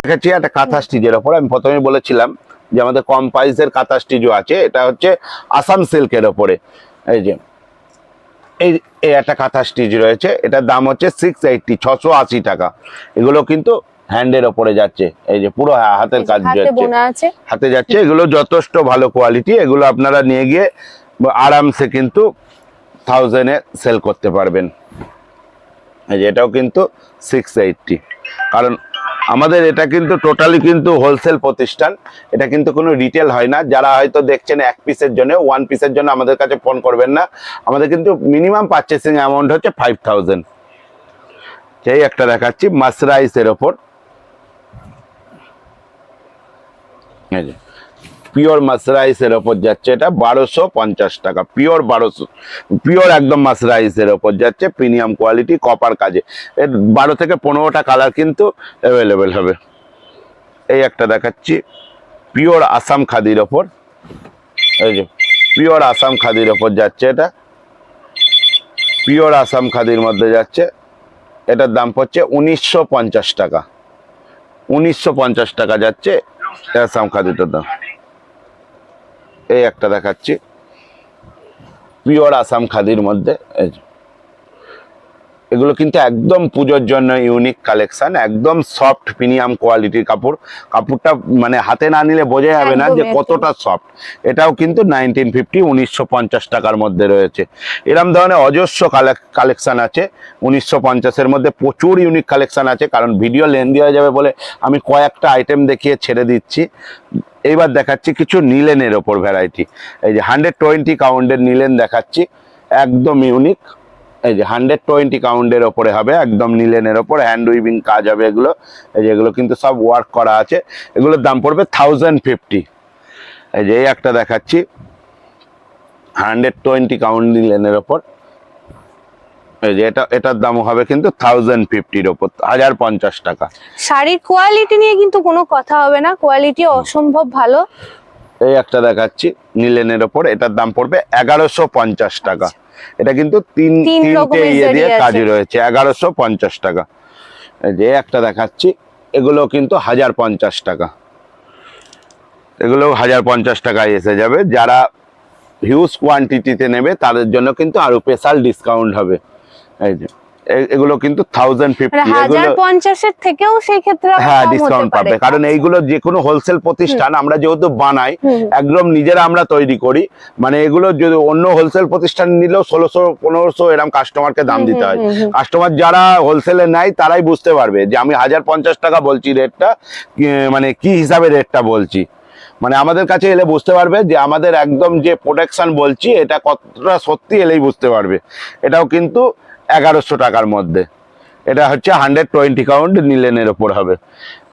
দেখাচ্ছি একটা কাঁথা স্টিচের ওপর। আমি প্রথমে বলেছিলাম যে আমাদের কম প্রাইসের কাঁথা স্টিচও আছে এটা হচ্ছে আসাম সিল্কের ওপরে। এই যে এই এই একটা কাঁথা স্টিচ রয়েছে এটার দাম হচ্ছে সিক্স এইটটি ছশো আশি টাকা। এগুলো কিন্তু হ্যান্ডের ওপরে যাচ্ছে এই যে পুরো হাতের কাজ হাতে যাচ্ছে। হাতে যাচ্ছে এগুলো যথেষ্ট ভালো কোয়ালিটি এগুলো আপনারা নিয়ে গিয়ে আরামসে কিন্তু থাউজেন্ডে সেল করতে পারবেন। এই যে এটাও কিন্তু সিক্স এইটটি কারণ আমাদের এটা কিন্তু টোটালি কিন্তু হোলসেল প্রতিষ্ঠান। এটা কিন্তু কোনো রিটেল হয় না। যারা হয়তো দেখছেন এক পিসের জন্য ওয়ান পিসের জন্য আমাদের কাছে ফোন করবেন না। আমাদের কিন্তু মিনিমাম পারচেসিং অ্যামাউন্ট হচ্ছে ফাইভ থাউজেন্ড সেই একটা দেখাচ্ছি মাসরাইসের ওপর এই যে পিওর মাসরাইসের ওপর যাচ্ছে এটা বারোশো পঞ্চাশ টাকা পিওর বারোশো পিওর একদম মাসরাইসের ওপর যাচ্ছে প্রিমিয়াম কোয়ালিটি কপার কাজে। এর বারো থেকে পনেরোটা কালার কিন্তু অ্যাভেলেবেল হবে। এই একটা দেখাচ্ছি পিওর আসাম খাদির ওপর। এই যে পিওর আসাম খাদির ওপর যাচ্ছে এটা। পিওর আসাম খাদির মধ্যে যাচ্ছে, এটার দাম পড়ছে উনিশশো পঞ্চাশ টাকা। উনিশশো পঞ্চাশ টাকা যাচ্ছে আসাম খাদিটার দাম এই একটা দেখাচ্ছি পিওর আসাম খাদির মধ্যে এই। এগুলো কিন্তু একদম পুজোর জন্য ইউনিক কালেকশন একদম সফট প্রিমিয়াম কোয়ালিটির কাপড়। কাপড়টা মানে হাতে না নিলে বোঝা যাবে না যে কতটা সফট এটাও কিন্তু নাইনটিন ফিফটি উনিশশো পঞ্চাশ টাকার মধ্যে রয়েছে। এরম ধরনের অজস্র কালেকশন আছে। উনিশশো পঞ্চাশের মধ্যে প্রচুর ইউনিক কালেকশন আছে কারণ ভিডিও লেন্দি হয়ে যাবে বলে আমি কয়েকটা আইটেম দেখিয়ে ছেড়ে দিচ্ছি। এইবার দেখাচ্ছি কিছু নিলেনের ওপর ভ্যারাইটি এই যে হান্ড্রেড টোয়েন্টি কাউন্টের নিলেন দেখাচ্ছি। একদম ইউনিক এই যে হান্ড্রেড টোয়েন্টি কাউন্ডের ওপরে হবে একদম নিলেনের ওপর হ্যান্ড উইভিং কাজ হবে এগুলো। এই যে এগুলো কিন্তু সব ওয়ার্ক করা আছে। এগুলোর দাম পড়বে থাউজেন্ড ফিফটি এই যে এই একটা দেখাচ্ছি। হান্ড্রেড টোয়েন্টি কাউন্ট নিলেনের ওপর। এই যে এটা এটার দাম হবে কিন্তু থাউজেন্ড ফিফটির ওপর হাজার পঞ্চাশ টাকা। শাড়ির কোয়ালিটি নিয়ে কিন্তু কোনো কথা হবে না কোয়ালিটি অসম্ভব ভালো। এই একটা দেখাচ্ছি নিলেনের ওপর এটার দাম পড়বে এগারোশো পঞ্চাশ টাকা। এটা কিন্তু তিন তিন তিনটে ইয়ে দিয়ে কাজ রয়েছে এগারোশো পঞ্চাশ টাকা। যে একটা দেখাচ্ছি এগুলো কিন্তু হাজার পঞ্চাশ টাকা। এগুলো হাজার পঞ্চাশ টাকায় এসে যাবে। যারা হিউজ কোয়ান্টিটিতে নেবে তাদের জন্য কিন্তু আরও স্পেশাল ডিসকাউন্ট হবে। এই যে এগুলো কিন্তু থাউজেন্ড মানে ফিফটি পঞ্চাশের থেকেও সেই ক্ষেত্রে হ্যাঁ ডিসকাউন্ট পাবে। কারণ এইগুলো যে কোনো হোলসেল প্রতিষ্ঠান আমরা যেহেতু বানাই একদম নিজেরা আমরা তৈরি করি মানে এগুলো যদি অন্য হোলসেল প্রতিষ্ঠান নিলেও ষোলোশো পনেরোশো এরকম কাস্টমারকে দাম দিতে হয়। কাস্টমার যারা হোলসেলে নেয় তারাই বুঝতে পারবে যে আমি হাজার পঞ্চাশ টাকা বলছি রেটটা মানে কি হিসাবে রেটটা বলছি। মানে আমাদের কাছে এলে বুঝতে পারবে যে আমাদের একদম যে প্রোটেকশন বলছি এটা কতটা সত্যি এলেই বুঝতে পারবে। এটাও কিন্তু এগারোশো টাকার মধ্যে। এটা হচ্ছে হান্ড্রেড টোয়েন্টি কাউন্ট নিলেনের ওপর হবে।